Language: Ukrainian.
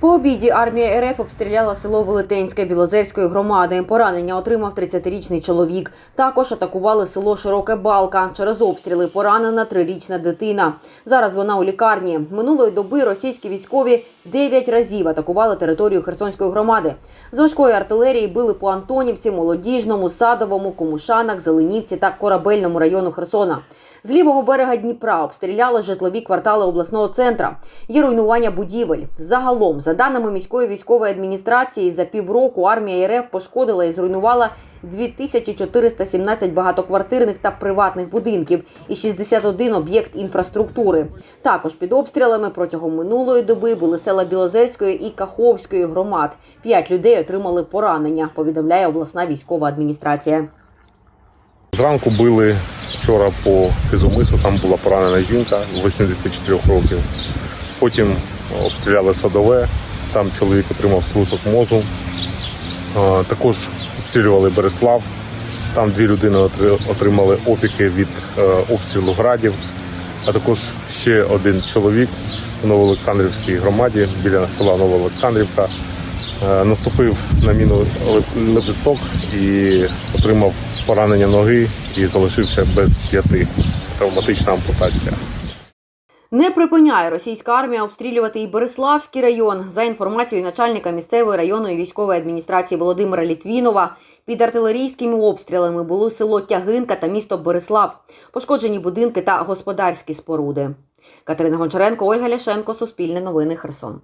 По обіді армія РФ обстріляла село Велетенське Білозерської громади. Поранення отримав 30-річний чоловік. Також атакували село Широке Балка. Через обстріли поранена трирічна дитина. Зараз вона у лікарні. Минулої доби російські військові 9 разів атакували територію Херсонської громади. З важкої артилерії били по Антонівці, Молодіжному, Садовому, Комушанах, Зеленівці та Корабельному району Херсона. З лівого берега Дніпра обстріляли житлові квартали обласного центра. Є руйнування будівель. Загалом, за даними міської військової адміністрації, за півроку армія РФ пошкодила і зруйнувала 2417 багатоквартирних та приватних будинків і 61 об'єкт інфраструктури. Також під обстрілами протягом минулої доби були села Білозерської і Каховської громад. П'ять людей отримали поранення. Повідомляє обласна військова адміністрація. Зранку били вчора по Кизумису, там була поранена жінка 84 років. Потім обстріляли садове, там чоловік отримав струсок мозу. Також обстрілювали Береслав. Там дві людини отримали опіки від е, обстрілу градів. А також ще один чоловік в Новоолександрівській громаді біля села Новоолександрівка е, наступив на міну лепесток і отримав поранення ноги і залишився без п'яти. Травматична ампутація. Не припиняє російська армія обстрілювати і Береславський район. За інформацією начальника місцевої районної військової адміністрації Володимира Літвінова, під артилерійськими обстрілами були село Тягинка та місто Береслав, пошкоджені будинки та господарські споруди. Катерина Гончаренко, Ольга Ляшенко, Суспільне новини, Херсон.